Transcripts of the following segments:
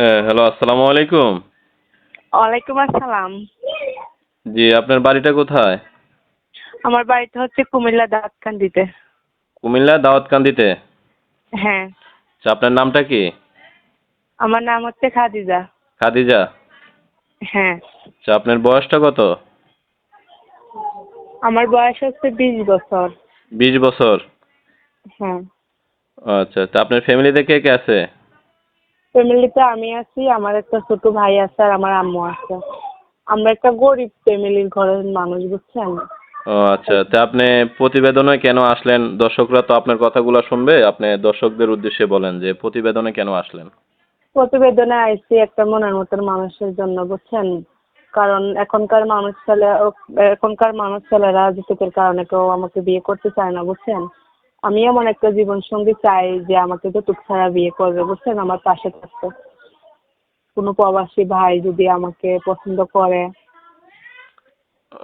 হ্যাঁ হ্যালো আসসালামু আলাইকুম। ওয়ালাইকুম আসসালাম। জি আপনার বাড়িটা কোথায়? আমার বাড়িটা হচ্ছে কুমিল্লা দাঁতকান্দিতে কুমিল্লা দাওয়াতকান্দিতে হ্যাঁ। আচ্ছা আপনার নামটা কি? আমার নাম হচ্ছে খাদিজা। খাদিজা? হ্যাঁ। আচ্ছা আপনার বয়সটা কত? আমার বয়স হচ্ছে বিশ বছর। বিশ বছর। হ্যাঁ। আচ্ছা তা আপনার ফ্যামিলিতে কে কে আছে? ফ্যামিলিতে আমি আছি আমার একটা ছোট ভাই আছে আর আমার আম্মু আছে। আমরা একটা গরিব ফ্যামিলির ঘরের মানুষ বুঝছেন? ও আচ্ছা তা আপনি প্রতিবেদনে কেন আসলেন? দর্শকরা তো আপনার কথাগুলো শুনবে আপনি দর্শকদের উদ্দেশ্যে বলেন যে প্রতিবেদনে কেন আসলেন? প্রতিবেদনে আইছি একটা মনের মতন মানুষের জন্য বুঝছেন? কারণ এখনকার মানুষ ছেলে এখনকার মানুষ ছেলেরা যৌতুকের কারণে কেউ আমাকে বিয়ে করতে চায় না বুঝছেন? আমি এমন একটা জীবন সঙ্গী চাই যে আমাকে যৌতুক ছাড়া বিয়ে করবে বুঝছেন? আমার পাশে থাকতে। কোনো প্রবাসী ভাই যদি আমাকে পছন্দ করে।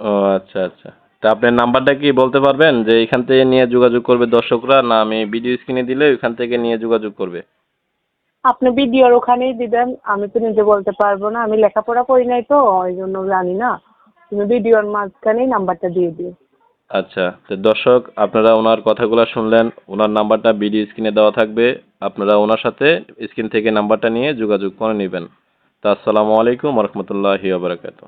ও আচ্ছা আচ্ছা। তা আপনার নাম্বারটা কি বলতে পারবেন? যে এখান থেকে নিয়ে যোগাযোগ করবে দর্শকরা না আমি ভিডিও স্ক্রিনে দিলে ওইখান থেকে নিয়ে যোগাযোগ করবে? আপনি ভিডিওর ওখানেই দিবেন আমি তো নিজে বলতে পারব না। আমি লেখাপড়া করি নাই তো ওই জন্য জানি না। তুমি ভিডিওর মাঝখানেই নাম্বারটা দিয়ে দিও। আচ্ছা তো দর্শক, আপনারা ওনার কথাগুলো শুনলেন, ওনার নাম্বারটা বিডি স্ক্রিনে দেওয়া থাকবে, আপনারা ওনার সাথে স্ক্রিন থেকে নাম্বারটা নিয়ে যোগাযোগ করে নেবেন। তা আসসালামু আলাইকুম রহমতুল্লাহি বারাকাতু